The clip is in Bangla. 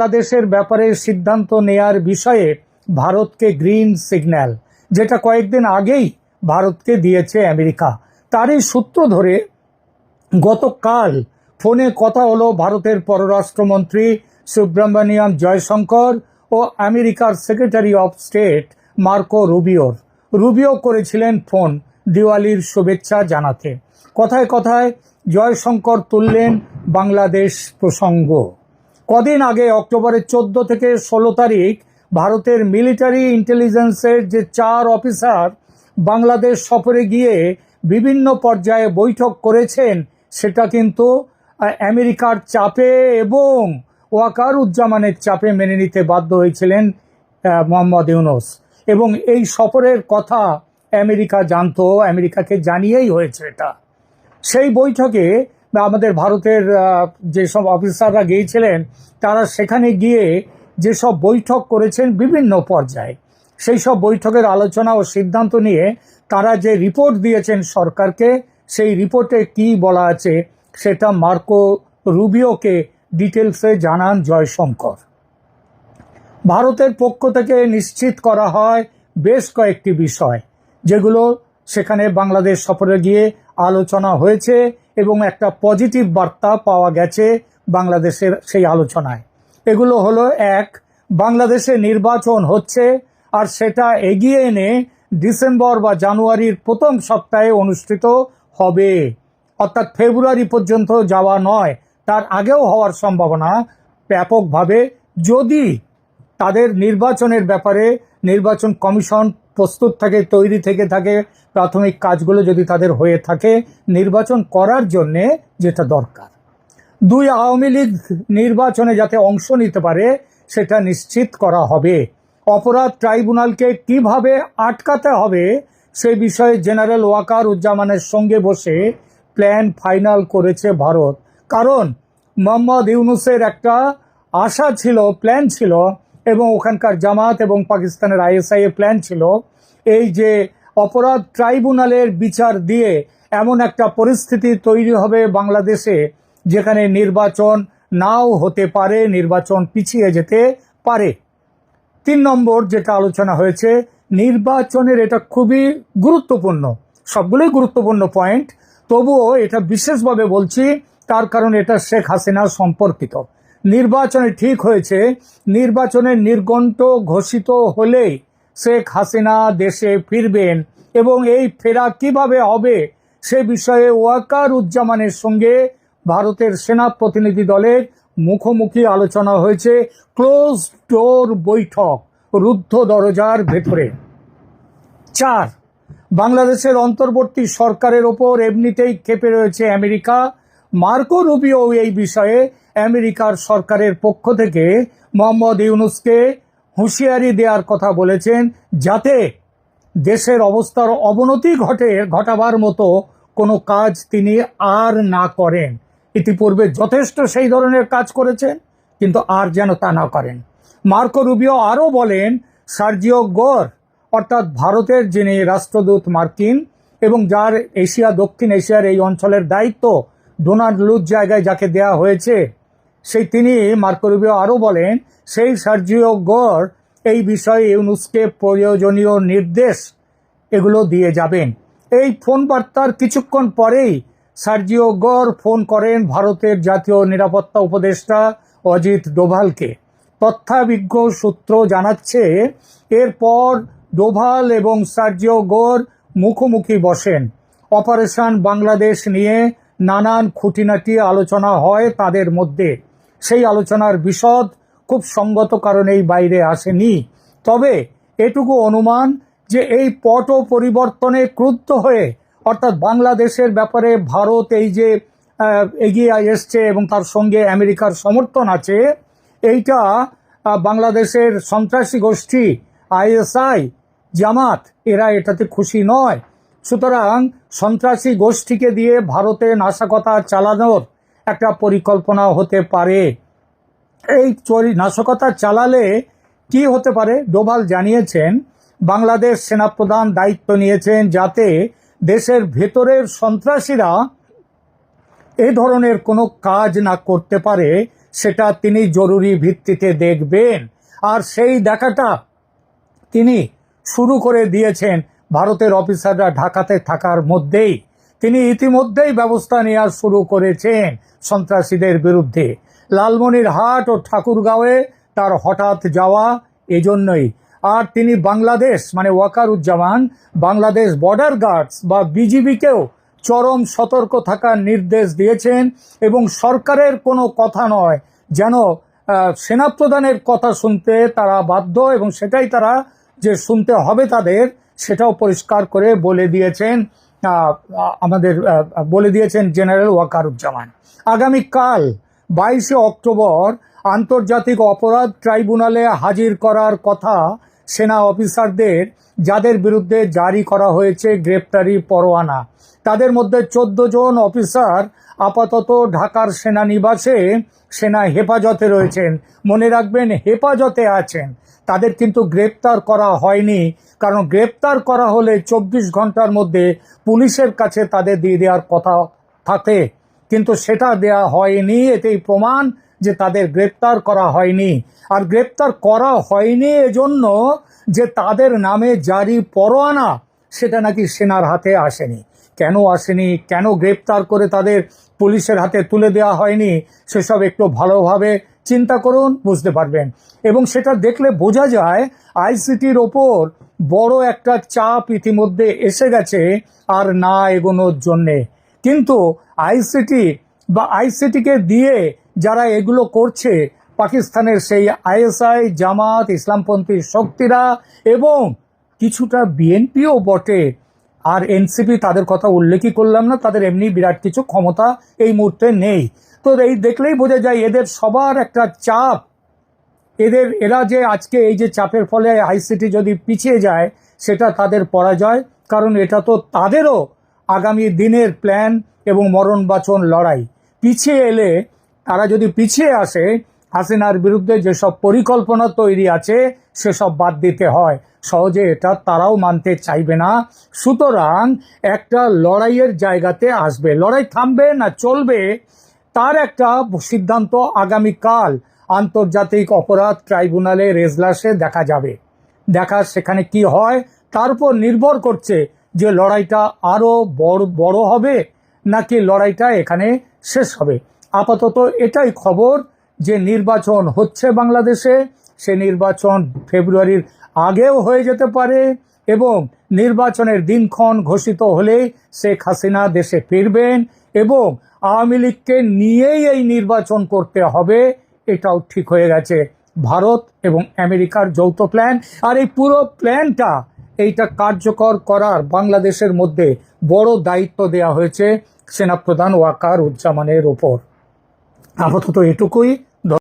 বাংলাদেশের ব্যাপারে সিদ্ধান্ত নেয়ার বিষয়ে ভারতকে গ্রিন সিগন্যাল, যেটা কয়েকদিন আগেই ভারতকে দিয়েছে আমেরিকা। তারই সূত্র ধরে গতকাল ফোনে কথা হলো ভারতের পররাষ্ট্রমন্ত্রী সুব্রমণিয়াম জয়শঙ্কর ও আমেরিকার সেক্রেটারি অফ স্টেট মার্কো রুবিওর। রুবিও করেছিলেন ফোন দিওয়ালির শুভেচ্ছা জানাতে। কথায় কথায় জয়শঙ্কর তুললেন বাংলাদেশ প্রসঙ্গ। কদিন আগে, অক্টোবরের চোদ্দ থেকে ষোলো তারিখ, ভারতের মিলিটারি ইন্টেলিজেন্সের যে চার অফিসার বাংলাদেশ সফরে গিয়ে বিভিন্ন পর্যায়ে বৈঠক করেছেন, সেটা কিন্তু আমেরিকার চাপে এবং ওয়াকার উজ্জামানের চাপে মেনে নিতে বাধ্য হয়েছিলেন মোহাম্মদ ইউনুস। এবং এই সফরের কথা আমেরিকা জানত, আমেরিকাকে জানিয়েই হয়েছে এটা। সেই বৈঠকে আমাদের ভারতের যেসব অফিসাররা গিয়েছিলেন, তারা সেখানে গিয়ে যেসব বৈঠক করেছেন বিভিন্ন পর্যায়ে সেই সব বৈঠকের আলোচনা ও সিদ্ধান্ত নিয়ে তারা যে রিপোর্ট দিয়েছেন সরকারকে, সেই রিপোর্টে কি বলা আছে সেটা মার্কো রুবিওকে ডিটেলসে জানান জয়শঙ্কর। ভারতের পক্ষ থেকে নিশ্চিত করা হয় বেশ কয়েকটি বিষয়, যেগুলো সেখানে বাংলাদেশ সফরে গিয়ে আলোচনা হয়েছে এবং একটা পজিটিভ বার্তা পাওয়া গেছে বাংলাদেশের সেই আলোচনায়। এগুলো হলো, এক, বাংলাদেশে নির্বাচন হচ্ছে আর সেটা এগিয়ে এনে ডিসেম্বর বা জানুয়ারির প্রথম সপ্তাহে অনুষ্ঠিত হবে। অর্থাৎ ফেব্রুয়ারি পর্যন্ত যাওয়া নয়, তার আগেও হওয়ার সম্ভাবনা ব্যাপকভাবে। যদি তাদের নির্বাচনের ব্যাপারে নির্বাচন কমিশন প্রস্তুত থাকে, তৈরি থেকে থাকে, প্রাথমিক কাজগুলো যদি তাদের হয়ে থাকে, নির্বাচন করার জন্যে যেটা দরকার। দুই আওয়ামী লীগ নির্বাচনে যাতে অংশ নিতে পারে, সেটা নিশ্চিত করা হবে। অপরাধ ট্রাইব্যুনালকে কীভাবে আটকাতে হবে সেই বিষয়ে জেনারেল ওয়াকার উজ্জামানের সঙ্গে বসে প্ল্যান ফাইনাল করেছে ভারত। কারণ মোহাম্মদ ইউনুসের একটা আশা ছিল, প্ল্যান ছিল এবং ওখানকার জামাত এবং পাকিস্তানের আইএসআই এর প্ল্যান ছিল এই যে অপরাধ ট্রাইব্যুনালের বিচার দিয়ে এমন একটা পরিস্থিতি তৈরি হবে বাংলাদেশে যেখানে নির্বাচন নাও হতে পারে, নির্বাচন পিছিয়ে যেতে পারে। তিন নম্বর যেটা আলোচনা হয়েছে, নির্বাচনের এটা খুবই গুরুত্বপূর্ণ, সবগুলোই গুরুত্বপূর্ণ পয়েন্ট তবুও এটা বিশেষভাবে বলছি, তার কারণ এটা শেখ হাসিনা সম্পর্কিত। নির্বাচনে ঠিক হয়েছে। নির্বাচনের নির্গণ্ট ঘোষিত হলেই শেখ হাসিনা দেশে ফিরবেন এবং এই ফেরা কীভাবে হবে সে বিষয়ে ওয়াকার উজ্জামানের সঙ্গে ভারতের সেনা প্রতিনিধি দলের মুখোমুখি আলোচনা হয়েছে। ক্লোজ ডোর বৈঠক রুদ্ধ দরজার ভেতরে। চার, বাংলাদেশের অন্তর্বর্তী সরকারের ওপর এমনিতেই ক্ষেপে রয়েছে আমেরিকা। মার্কো রুবিও এই বিষয়ে আমেরিকার সরকারের পক্ষ থেকে মোহাম্মদ ইউনুসকে হুঁশিয়ারি দেওয়ার কথা বলেছেন যাতে দেশের অবস্থার অবনতি ঘটে, ঘটাবার মতো কোনো কাজ তিনি আর না করেন। ইতিপূর্বে যথেষ্ট সেই ধরনের কাজ করেছেন, কিন্তু আর যেন তা না করেন। মার্কো রুবিও আরও বলেন, সার্জিও গোর, অর্থাৎ ভারতের যিনি রাষ্ট্রদূত মার্কিন এবং যার এশিয়া, দক্ষিণ এশিয়ার এই অঞ্চলের দায়িত্ব ডোনাল্ড লুজ জায়গায় যাকে দেয়া হয়েছে সেই তিনি মার্করুবিও আরও বলেন, সেই সার্জিও গোর এই বিষয়ে ইউনুসকে প্রয়োজনীয় নির্দেশ এগুলো দিয়ে যাবেন। এই ফোন বার্তার কিছুক্ষণ পরেই সার্জিও গড় ফোন করেন ভারতের জাতীয় নিরাপত্তা উপদেষ্টা অজিত ডোভালকে। তথ্যাবিজ্ঞ সূত্র জানাচ্ছে, এরপর ডোভাল এবং সার্জিও গোর মুখোমুখি বসেন। অপারেশন বাংলাদেশ নিয়ে নানান খুঁটিনাটি আলোচনা হয় তাদের মধ্যে। সেই আলোচনার বিশদ খুব সঙ্গত কারণেই বাইরে আসেনি। তবে এটুকু অনুমান যে এই পট পরিবর্তনে ক্রুদ্ধ হয়ে, অর্থাৎ বাংলাদেশের ব্যাপারে ভারত এই যে এগিয়ে এসছে এবং তার সঙ্গে আমেরিকার সমর্থন আছে, এইটা বাংলাদেশের সন্ত্রাসী গোষ্ঠী, আইএসআই, জামাত, এরা এটাতে খুশি নয়। সুতরাং সন্ত্রাসী গোষ্ঠীকে দিয়ে ভারতে নাশকতা চালানোর একটা পরিকল্পনা হতে পারে। এই চরি নাশকতা চালালে কি হতে পারে? ডোভাল জানিয়েছেন, বাংলাদেশ সেনাপ্রধান দায়িত্ব নিয়েছেন যাতে দেশের ভেতরের সন্ত্রাসীরা এ ধরনের কোনো কাজ না করতে পারে, সেটা তিনি জরুরি ভিত্তিতে দেখবেন। আর সেই দেখাটা তিনি শুরু করে দিয়েছেন ভারতের অফিসাররা ঢাকাতে থাকার মধ্যেই। তিনি ইতিমধ্যেই ব্যবস্থা নেওয়া শুরু করেছেন সন্ত্রাসীদের বিরুদ্ধে। লালমনিরহাট ও ঠাকুরগাঁওয়ে তার হঠাৎ যাওয়া এজন্যই। আর তিনি বাংলাদেশ মানে ওয়াকারুজ্জামান, বাংলাদেশ বর্ডার গার্ডস বা বিজিবিকেও চরম সতর্ক থাকার নির্দেশ দিয়েছেন এবং সরকারের কোনো কথা নয়, যেন সেনাপ্রধানের কথা শুনতে তারা বাধ্য এবং সেটাই তারা যে শুনতে হবে তাদের, সেটাও পরিষ্কার করে বলে দিয়েছেন আমাদের বলে দিয়েছেন জেনারেল ওয়াকারুজ্জামান। আগামীকাল বাইশে অক্টোবর আন্তর্জাতিক অপরাধ ট্রাইব্যুনালে হাজির করার কথা সেনা অফিসারদের, যাদের বিরুদ্ধে জারি করা হয়েছে গ্রেপ্তারি পরোয়ানা। তাদের মধ্যে চোদ্দ জন অফিসার আপাতত ঢাকার সেনানিবাসে সেনা হেফাজতে রয়েছেন। মনে রাখবেন, হেফাজতে আছেন। তাদের কিন্তু গ্রেপ্তার করা হয়নি, কারণ গ্রেপ্তার করা হলে চব্বিশ ঘণ্টার মধ্যে পুলিশের কাছে তাদের দিয়ে দেওয়ার কথা থাকে। কিন্তু সেটা দেয়া হয়নি, এতেই প্রমাণ যে তাদের গ্রেপ্তার করা হয়নি। আর গ্রেপ্তার করা হয়নি এজন্য যে তাদের নামে জারি পরোয়ানা, সেটা নাকি সেনার হাতে আসেনি। কেন আসেনি? কেন গ্রেপ্তার করে তাদের পুলিশের হাতে তুলে দেওয়া হয়নি? সেসব একটু ভালোভাবে চিন্তা করুন, বুঝতে পারবেন। এবং সেটা দেখলে বোঝা যায়, আইসিটির ওপর বড় একটা চাপ ইতিমধ্যে এসে গেছে আর না এগোনোর জন্যে। কিন্তু আইসিটি বা আইসিটিকে দিয়ে যারা এগুলো করছে, পাকিস্তানের সেই আইএসআই, জামাত, ইসলামপন্থী শক্তিরা এবং কিছুটা বিএনপিও বটে আর এনসিপি তাদের কথা উল্লেখই করলাম না, তাদের এমনি বিরাট কিছু ক্ষমতা এই মুহূর্তে নেই। তো এই দেখলেই বোঝা যায় এদের সবার একটা চাপ। এদের, এরা যে আজকে এই যে চাপের ফলে আইসিটি যদি পিছিয়ে যায়, সেটা তাদের পরাজয়, কারণ এটা তো তাদেরও আগামী দিনের প্ল্যান এবং মরণ বাচন লড়াই। পিছিয়ে এলে, তারা যদি পিছিয়ে আসে, হাসিনার বিরুদ্ধে যেসব পরিকল্পনা তৈরি আছে, সেসব বাদ দিতে হয়। সহজে এটা তারাও মানতে চাইবে না। সুতরাং একটা লড়াইয়ের জায়গাতে আসবে। লড়াই থামবে না চলবে, তার একটা সিদ্ধান্ত আগামীকাল আন্তর্জাতিক অপরাধ ট্রাইব্যুনালের এজলাসে দেখা যাবে। দেখা সেখানে কি হয়, তার উপর নির্ভর করছে যে লড়াইটা আরও বড় বড় হবে নাকি লড়াইটা এখানে শেষ হবে। আপাতত এটাই খবর যে নির্বাচন হচ্ছে বাংলাদেশে। সে নির্বাচন ফেব্রুয়ারির আগেও হয়ে যেতে পারে এবং নির্বাচনের দিনক্ষণ ঘোষিত হলে শেখ হাসিনা দেশে ফিরবেন এবং আওয়ামী লীগকে নিয়েই এই নির্বাচন করতে হবে, এটাও ঠিক হয়ে গেছে। ভারত এবং আমেরিকার যৌথ প্ল্যান আর এই পুরো প্ল্যানটা, এইটা কার্যকর করার বাংলাদেশের মধ্যে বড় দায়িত্ব দেওয়া হয়েছে সেনাপ্রধান ওয়াকার উজ্জামানের ওপর। আপাতত এটুকুই।